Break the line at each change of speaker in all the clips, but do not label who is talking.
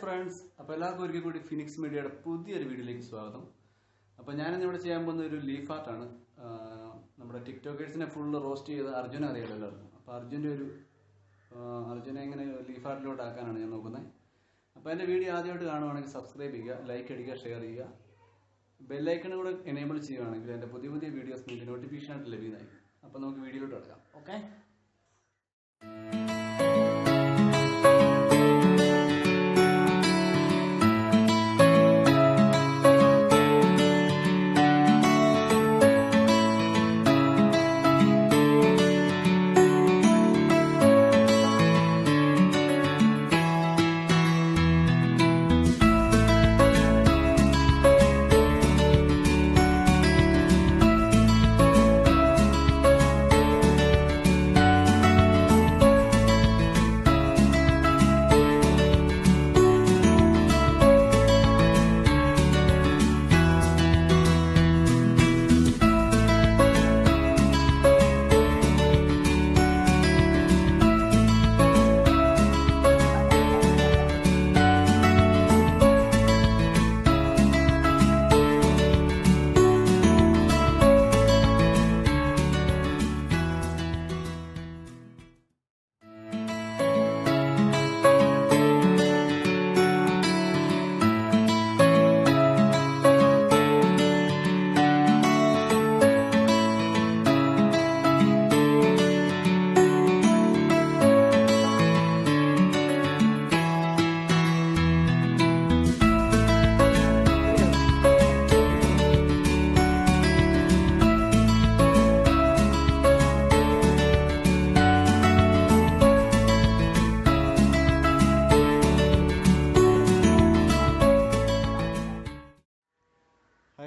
Friends അപ്പോൾ എല്ലാവർക്കും ഒരിക്കൽ കൂടി ഫിനിക്സ് മീഡിയയുടെ പുതിയൊരു വീഡിയോയിലേക്ക് സ്വാഗതം. അപ്പോൾ ഞാനിന്ന് ഇവിടെ ചെയ്യാൻ പോകുന്ന ഒരു ലീഫ് ആർട്ടാണ് നമ്മുടെ ടിക്ടോക്കേഴ്സിനെ ഫുള്ള് റോസ്റ്റ് ചെയ്ത് അർജുന അറിയാലോ അപ്പോൾ അർജുന്റെ ഒരു അർജുനെ എങ്ങനെ ലീഫ് ആർട്ടിലോട്ട് ആക്കാനാണ് ഞാൻ നോക്കുന്നത് അപ്പോൾ എന്റെ വീഡിയോ ആദ്യമായിട്ട് കാണുവാണെങ്കിൽ സബ്സ്ക്രൈബ് ചെയ്യുക ലൈക്ക് അടിക്കുക ഷെയർ ചെയ്യുക. ബെല്ലൈക്കണും കൂടെ എനേബിൾ ചെയ്യുകയാണെങ്കിൽ എന്റെ പുതിയ പുതിയ വീഡിയോസ് നിങ്ങൾക്ക് നോട്ടിഫിക്കേഷൻ ആയിട്ട് ലഭ്യമായിരിക്കും. അപ്പോൾ നമുക്ക് വീഡിയോയിലോട്ട് കിടക്കാം. Okay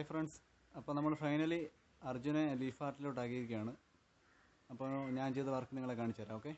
hi friends. അപ്പോൾ നമ്മൾ ഫൈനലി അർജുനെ ലീഫ് ആർട്ടിലോട്ട് ആക്കിയിരിക്കുകയാണ്. അപ്പോൾ ഞാൻ ചെയ്ത വർക്ക് നിങ്ങളെ കാണിച്ചു തരാം ഓക്കെ